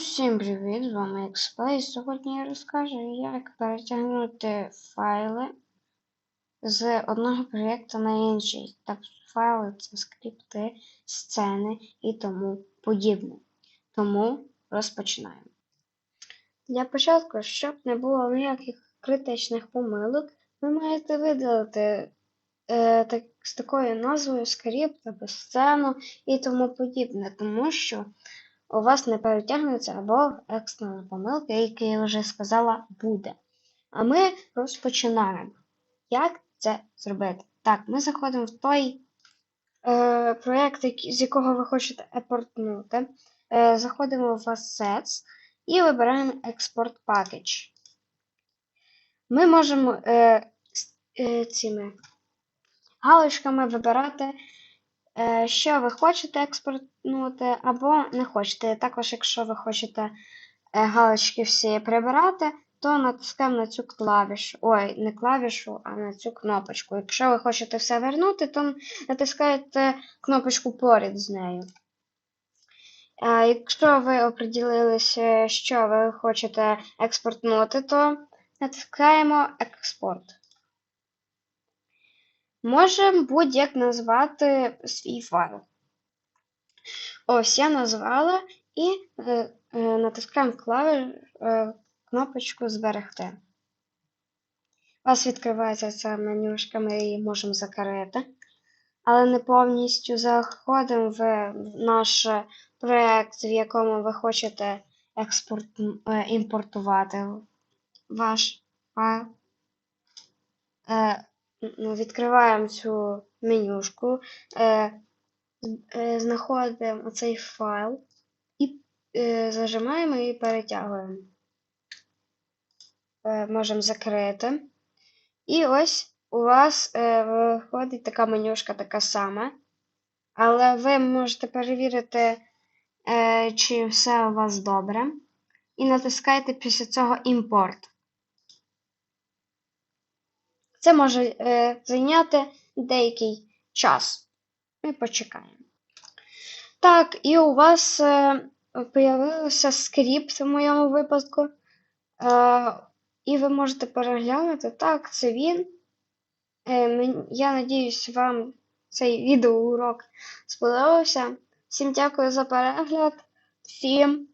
Усім привіт! З вами Xplay. Сьогодні я розкажу, як перетягнути файли з одного проєкту на інший. Так, файли це скрипти, сцени і тому подібне. Тому розпочинаємо. Для початку, щоб не було ніяких критичних помилок, ви маєте видалити е, так, з такою назвою скрипт або сцену і тому подібне, тому що у вас не перетягнеться або екстрена помилка, як я вже сказала, буде. А ми розпочинаємо. Як це зробити? Так, ми заходимо в той е, проєкт, з якого ви хочете епортнути. Е, заходимо в Assets і вибираємо Export Package. Ми можемо е, е, цими галочками вибирати що ви хочете експортнути або не хочете. Також, якщо ви хочете е, галочки всі прибирати, то натискаємо на цю клавішу. Ой, не клавішу, а на цю кнопочку. Якщо ви хочете все вернути, то натискаєте кнопочку поряд з нею. Якщо ви оприділилися, що ви хочете експортнути, то натискаємо експорт. Можемо будь-як назвати свій файл. Ось я назвала і е, е, натискаємо клавіш, е, кнопочку Зберегти. У вас відкривається ця менюшка, ми її можемо закрити, але не повністю заходимо в наш проєкт, в якому ви хочете експорт, е, імпортувати ваш файл. Е, відкриваємо цю менюшку, е, е, знаходимо цей файл і е, зажимаємо і перетягуємо. Можемо закрити. І ось у вас виходить така менюшка така сама. Але ви можете перевірити, чи все у вас добре. І натискаєте після цього імпорт. Це може е, зайняти деякий час. Ми почекаємо. Так, і у вас е, появився скрипт в моєму випадку. Е, і ви можете переглянути. Так, це він. Е, я надіюсь, вам цей відеоурок сподобався. Всім дякую за перегляд. Всім